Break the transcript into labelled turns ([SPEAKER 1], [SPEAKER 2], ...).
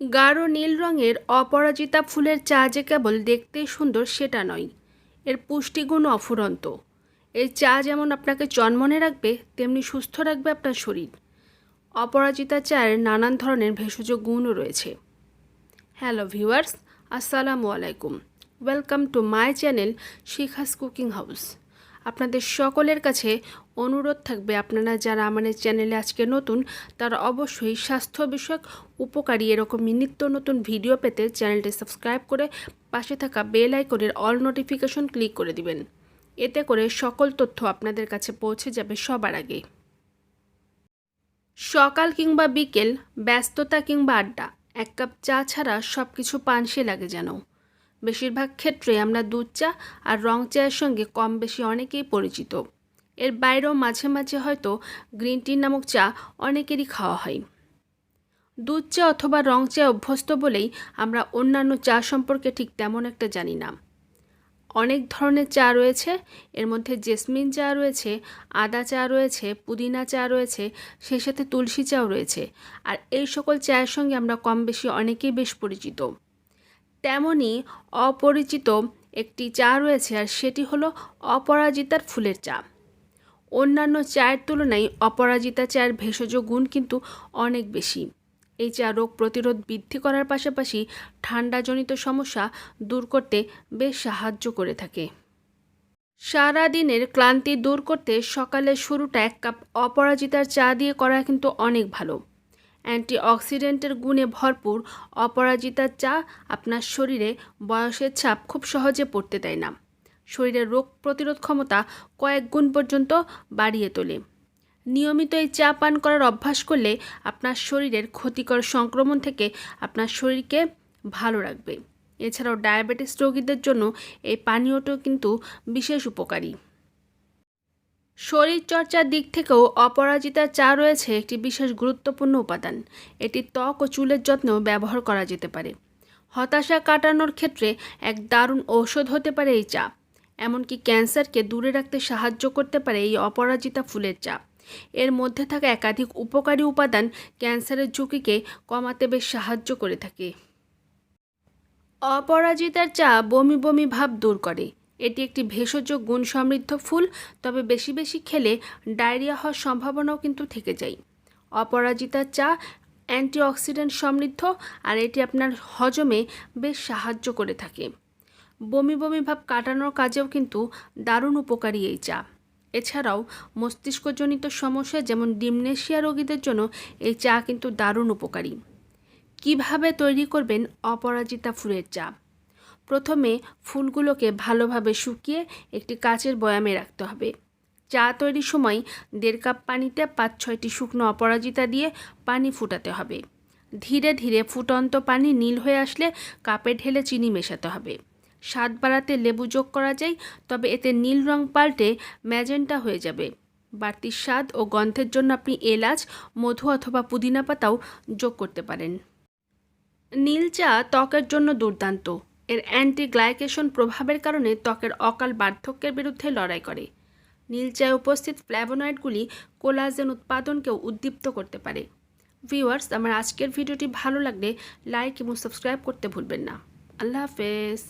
[SPEAKER 1] গাঢ় নীল রঙের অপরাজিতা ফুলের চা যে কেবল দেখতেই সুন্দর সেটা নয়। এর পুষ্টিগুণ অফুরন্ত। এই চা যেমন আপনাকে চনমনে রাখবে, তেমনি সুস্থ রাখবে আপনার শরীর। অপরাজিতা চায়ের নানান ধরনের ভেষজ গুণও রয়েছে। হ্যালো ভিউয়ার্স, আসসালামু আলাইকুম। Welcome to my channel Shikha's cooking house. আপনাদের সকলের কাছে অনুরোধ থাকবে। আপনারা যারা আমাদের চ্যানেলে আজকে নতুন, তারা অবশ্যই স্বাস্থ্য বিষয়ক উপকারী এরকম নিত্য নতুন ভিডিও পেতে চ্যানেলটি সাবস্ক্রাইব করে পাশে থাকা বেল আইকনের অল নোটিফিকেশন ক্লিক করে দিবেন। এতে করে সকল তথ্য আপনাদের কাছে পৌঁছে যাবে সবার আগে। সকাল কিংবা বিকেল, ব্যস্ততা কিংবা আড্ডা, এক কাপ চা ছাড়া সব কিছু পানসে লাগে যেন। বেশিরভাগ ক্ষেত্রে আমরা দুধ চা আর রং চায়ের সঙ্গে কম বেশি অনেকেই পরিচিত। এর বাইরেও মাঝে মাঝে হয়তো গ্রিন টি নামক চা অনেকেরই খাওয়া হয়। দুধ চা অথবা রং চা অভ্যস্ত বলেই আমরা অন্যান্য চা সম্পর্কে ঠিক তেমন একটা জানি না। অনেক ধরনের চা রয়েছে, এর মধ্যে জেসমিন চা রয়েছে, আদা চা রয়েছে, পুদিনা চা রয়েছে সেই সাথে তুলসী চাও রয়েছে। আর এই সকল চায়ের সঙ্গে আমরা কম বেশি অনেকেই বেশ পরিচিত। তেমনই অপরিচিত একটি চা রয়েছে আর সেটি হলো অপরাজিতার ফুলের চা। অন্যান্য চায়ের তুলনায় অপরাজিতা চায়ের ভেষজ গুণ কিন্তু অনেক বেশি। এই চা রোগ প্রতিরোধ বৃদ্ধি করার পাশাপাশি ঠান্ডাজনিত সমস্যা দূর করতে বেশ সাহায্য করে থাকে। সারা দিনের ক্লান্তি দূর করতে সকালের শুরুটা এক কাপ অপরাজিতার চা দিয়ে করা কিন্তু অনেক ভালো। অ্যান্টিঅক্সিডেন্টের গুণে ভরপুর অপরাজিতার চা আপনার শরীরে বয়সের ছাপ খুব সহজে পড়তে দেয় না। শরীরের রোগ প্রতিরোধ ক্ষমতা কয়েক গুণ পর্যন্ত বাড়িয়ে তোলে। নিয়মিত এই চা পান করার অভ্যাস করলে আপনার শরীরের ক্ষতিকর সংক্রমণ থেকে আপনার শরীরকে ভালো রাখবে। এছাড়াও ডায়াবেটিস রোগীদের জন্য এই পানীয়টাও কিন্তু বিশেষ উপকারী। শরীরচর্চার দিক থেকেও অপরাজিতা চা রয়েছে একটি বিশেষ গুরুত্বপূর্ণ উপাদান। এটি ত্বক ও চুলের যত্নেও ব্যবহার করা যেতে পারে। হতাশা কাটানোর ক্ষেত্রে এক দারুণ ঔষধ হতে পারে এই চা। এমনকি ক্যান্সারকে দূরে রাখতে সাহায্য করতে পারে এই অপরাজিতা ফুলের চা। এর মধ্যে থাকা একাধিক উপকারী উপাদান ক্যান্সারের ঝুঁকিকে কমাতে বেশ সাহায্য করে থাকে। অপরাজিতার চা বমি বমি ভাব দূর করে। এটি একটি ভেষজ গুণ সমৃদ্ধ ফুল, তবে বেশি বেশি খেলে ডায়রিয়া হওয়ার সম্ভাবনাও কিন্তু থেকে যায়। অপরাজিতার চা, অ্যান্টিঅক্সিডেন্ট সমৃদ্ধ, আর এটি আপনার হজমে বেশ সাহায্য করে থাকে। বমি বমি ভাব কাটানোর কাজেও কিন্তু দারুণ উপকারী এই চা। এছাড়াও মস্তিষ্কজনিত সমস্যা যেমন ডিমনেশিয়া রোগীদের জন্য এই চা কিন্তু দারুণ উপকারী। কীভাবে তৈরি করবেন অপরাজিতা ফুলের চা? প্রথমে ফুলগুলোকে ভালোভাবে শুকিয়ে একটি কাচের বয়ামে রাখতে হবে। চা তৈরির সময় দেড় কাপ পানিতে পাঁচ ছয়টি শুকনো অপরাজিতা দিয়ে পানি ফুটাতে হবে। ধীরে ধীরে ফুটন্ত পানি নীল হয়ে আসলে কাপে ঢেলে চিনি মেশাতে হবে। স্বাদ বাড়াতে লেবু যোগ করা যায়, তবে এতে নীল রং পাল্টে ম্যাজেন্টা হয়ে যাবে। বাড়তি স্বাদ ও গন্ধের জন্য আপনি এলাচ, মধু অথবা পুদিনা পাতাও যোগ করতে পারেন। নীল চা ত্বকের জন্য দুর্দান্ত। এর অ্যান্টিগ্লাইকেশন প্রভাবের কারণে ত্বকের অকাল বার্ধক্যের বিরুদ্ধে লড়াই করে। নীল চায়ে উপস্থিত ফ্ল্যাভোনয়েডগুলি কোলাজেন উৎপাদনকেও উদ্দীপ্ত করতে পারে। ভিউয়ার্স আমার আজকের ভিডিওটি ভালো লাগলে লাইক এবং সাবস্ক্রাইব করতে ভুলবেন না। আল্লাহ হাফেজ।